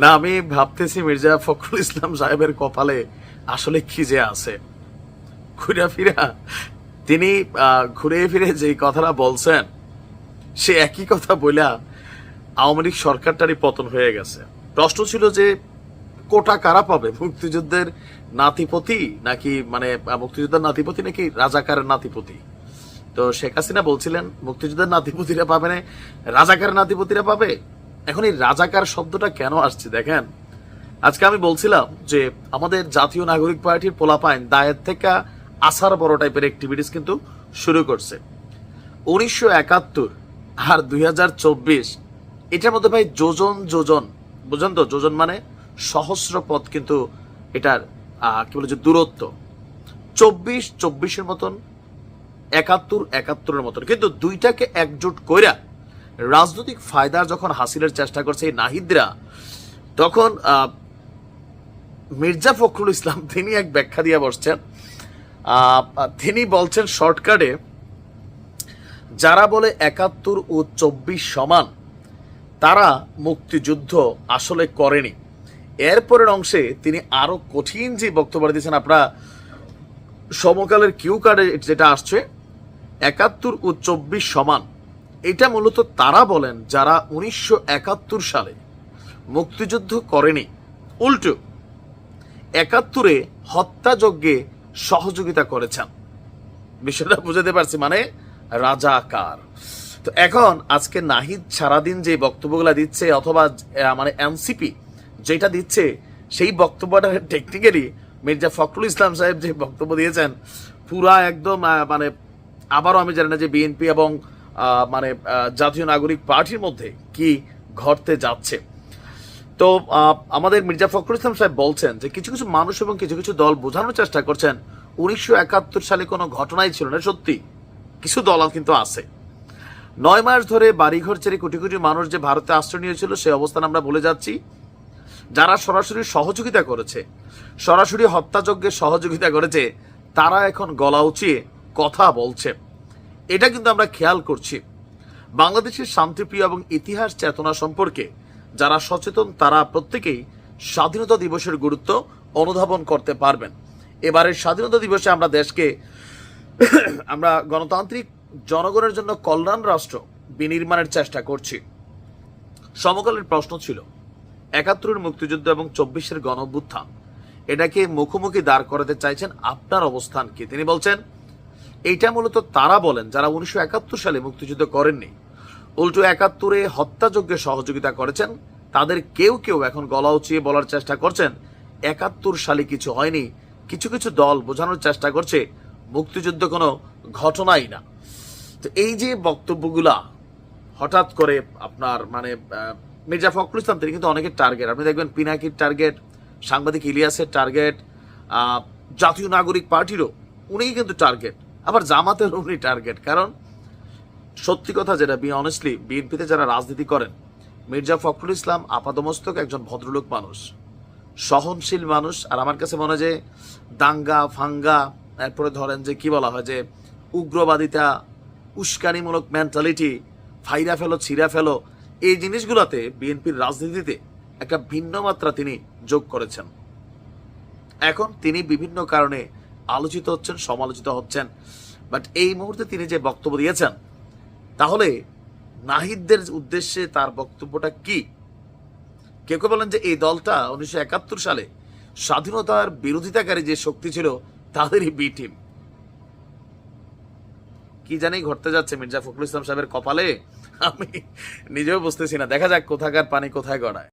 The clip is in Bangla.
না, আমি ভাবতেছি মির্জা ফখরুল ইসলাম সাহেবের কপালে আসলে কি যে আছে। ঘুরে ফিরা, তিনি ঘুরে ফিরে যে কথাটা বলছেন, সে একই কথা বইলা আওয়ামী লীগ সরকারটারই পতন হয়ে গেছে। প্রশ্ন ছিল যে, কোটা কারা পাবে? মুক্তিযুদ্ধের নাতিপতি নাকি মানে মুক্তিযুদ্ধের নাতিপতি নাকি রাজাকারের নাতিপতি? তো শেখ হাসিনা বলছিলেন, মুক্তিযুদ্ধের নাতিপতিরা পাবে রাজাকারের নাতিপতিরা পাবে? এখন এই রাজাকার শব্দটা কেন আসছে দেখেন? আজকে আমি বলছিলাম যে আমাদের জাতীয় নাগরিক পার্টির পোলাপাইন দায়ের থেকে আসার বড় টাইপের অ্যাক্টিভিটিস কিন্তু শুরু করছে। উনিশশো একাত্তর আর দুই হাজার চব্বিশ, এটার মধ্যে ভাই যোজন যোজন বুঝেন তো? যোজন মানে সহস্র পথ কিন্তু এটার কি বলে যে দূরত্ব। চব্বিশ, চব্বিশের মতন, একাত্তর, একাত্তরের মতন। কিন্তু দুইটাকে একজোট কইরা রাজনৈতিক ফায়দা যখন হাসিলের চেষ্টা করছে এই নাহিদরা, তখন মির্জা ফখরুল ইসলাম, তিনি এক ব্যাখ্যা দিয়ে বসছেন। তিনি বলছেন শর্টকাটে, যারা বলে একাত্তর ও চব্বিশ সমান, তারা মুক্তিযুদ্ধ আসলে করেনি। এরপরের অংশে তিনি আরও কঠিন যে বক্তব্য দিয়েছেন, আপনারা সমকালের কিউ কার্ডে যেটা আসছে, একাত্তর ও চব্বিশ সমান এটা মূলত তারা বলেন যারা উনিশশো একাত্তর সালে মুক্তিযুদ্ধ করেনি। উল্টো, একাত্তরে হত্যাযজ্ঞে সহযোগিতা করেছেন। বিষয়টা বুঝাতে পারছি মানে রাজাকার তো এখন আজকে নাহিদ সারাদিন যে বক্তব্যগুলো দিচ্ছে অথবা মানে এনসিপি যেটা দিচ্ছে, সেই বক্তব্যটা টেকনিক্যালি মির্জা ফখরুল ইসলাম সাহেব যে বক্তব্য দিয়েছেন, পুরা একদম মানে আবারও আমি জানি না যে বিএনপি এবং মানে জাতীয় নাগরিক পার্টির মধ্যে কি ঘটতে যাচ্ছে। তো আমাদের মির্জা ফখরুল ইসলাম সাহেব বলছেন যে কিছু কিছু মানুষ এবং কিছু কিছু দল বোঝানোর চেষ্টা করছেন, উনিশশো একাত্তর সালে কোনো ঘটনাই ছিল না, সত্যি। কিছু দল কিন্তু আছে। নয় মাস ধরে বাড়িঘর ছেড়ে কোটি কোটি মানুষ যে ভারতে আশ্রয় নিয়েছিল সেই অবস্থান আমরা বলে যাচ্ছি। যারা সরাসরি সহযোগিতা করেছে, সরাসরি হত্যাযজ্ঞে সহযোগিতা করেছে, তারা এখন গলা উঁচিয়ে কথা বলছে। এটা কিন্তু আমরা খেয়াল করছি। বাংলাদেশের শান্তিপ্রিয় এবং ইতিহাস চেতনা সম্পর্কে যারা সচেতন, তারা প্রত্যেকেই স্বাধীনতা দিবসের গুরুত্ব অনুধাবন করতে পারবেন। এবারের স্বাধীনতা দিবসে আমরা দেশকে আমরা গণতান্ত্রিক জনগণের জন্য কল্যাণ রাষ্ট্র বিনির্মাণের চেষ্টা করছি। সমকালের প্রশ্ন ছিল, একাত্তরের মুক্তিযুদ্ধ এবং চব্বিশের গণ এটাকে মুখোমুখি দাঁড় করাতে চাইছেন আপনার অবস্থান কি? তিনি বলছেন এইটা মূলত তারা বলেন যারা উনিশশো একাত্তর সালে মুক্তিযুদ্ধ করেননি। উল্টো একাত্তরে হত্যাযজ্ঞে সহযোগিতা করেছেন। তাদের কেউ কেউ এখন গলা উঁচিয়ে বলার চেষ্টা করছেন, একাত্তর সালে কিছু হয়নি, কিছু কিছু দল বোঝানোর চেষ্টা করছে, মুক্তিযুদ্ধ কোনো ঘটনাই না। তো এই যে বক্তব্যগুলা, হঠাৎ করে আপনার মানে মির্জা ফখরুল ইসলাম, তিনি কিন্তু অনেকের টার্গেট আপনি দেখবেন পিনাকির টার্গেট সাংবাদিক ইলিয়াসের টার্গেট জাতীয় নাগরিক পার্টিরও, উনিই কিন্তু টার্গেট আবার জামাতের উনি টার্গেট কারণ সত্যি কথা যেটা বি অনেস্টলি বিএনপিতে যারা রাজনীতি করেন, মির্জা ফখরুল ইসলাম আপাদমস্তক একজন ভদ্রলোক মানুষ, সহনশীল মানুষ, আর আমার কাছে মনে হয় যে দাঙ্গা, ফাঙ্গা, এরপরে ধরেন যে কি বলা হয় যে উগ্রবাদিতা, উস্কানিমূলক মেন্টালিটি ফাইরা ফেলো, ছিঁড়া ফেলো, এই জিনিসগুলোতে বিএনপির রাজনীতিতে একটা ভিন্ন মাত্রা তিনি যোগ করেছেন। এখন তিনি বিভিন্ন কারণে আলোচিত হচ্ছেন, সমালোচিত হচ্ছেন। বাট এই মুহূর্তে তিনি যে বক্তব্য দিয়েছেন, তাহলে নাহিদদের উদ্দেশ্যে তার বক্তব্যটা কি? কেউ কেউ বলেন যে এই দলটা উনিশশো একাত্তর সালে স্বাধীনতার বিরোধিতাকারী যে শক্তি ছিল, তাদেরই বি টিম কি জানি ঘটতে যাচ্ছে মির্জা ফখরুল ইসলাম সাহেবের কপালে, আমি নিজেও বুঝতেছি না। দেখা যাক কোথাকার পানি কোথায় গড়ায়।